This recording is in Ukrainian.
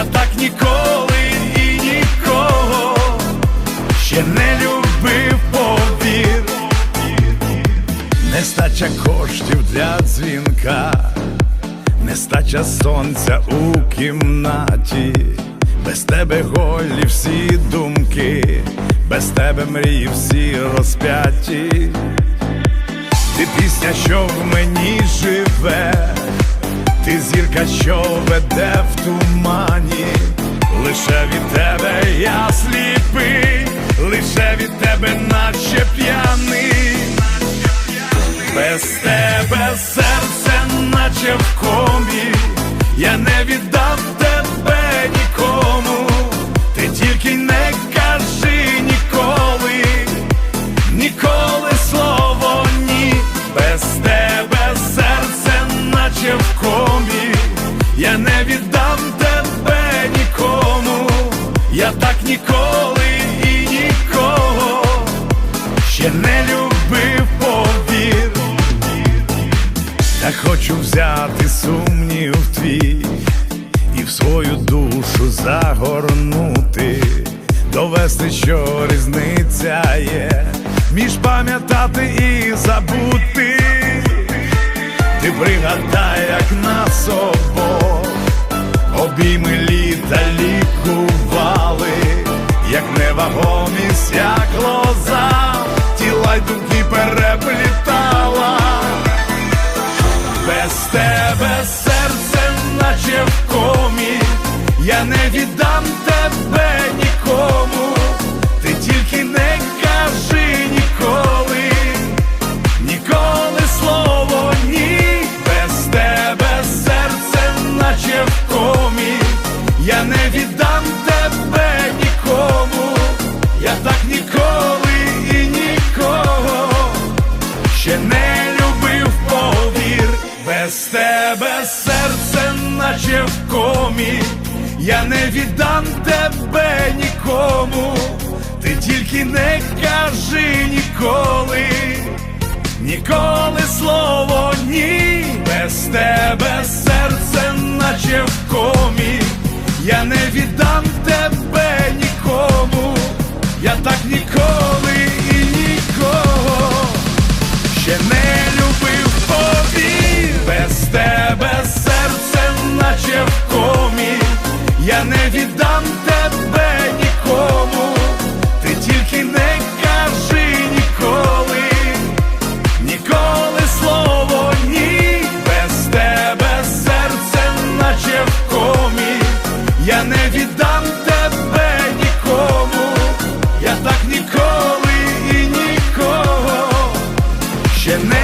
я так ніколи і нікого ще не любив повір. Нестача коштів для дзвінка, нестача сонця у кімнаті, без тебе голі всі думки, без тебе мрії всі розп'яті. Ти пісня, що в мені живе, ти зірка, що веде в тумані, наче в комі, я не віддам тебе нікому, ти тільки не кажи ніколи, ніколи слово ні, без тебе серце, наче в комі, я не віддам тебе нікому, я так ніколи і нікого ще не любив хочу взяти сумнів твій і в свою душу загорнути, довести, що різниця є між пам'ятати і забути. Ти пригадай, як нас обох обійми літа лікували, віддам тебе нікому, ти тільки не кажи ніколи, ніколи слово ні, без тебе серце, наче в комі, я не віддам тебе нікому, я так ніколи і нікого ще не любив повір, без тебе серце, наче в комі, я не віддам тебе нікому, ти тільки не кажи ніколи, ніколи слово ні, без тебе серце, наче в комі, я не віддам. Je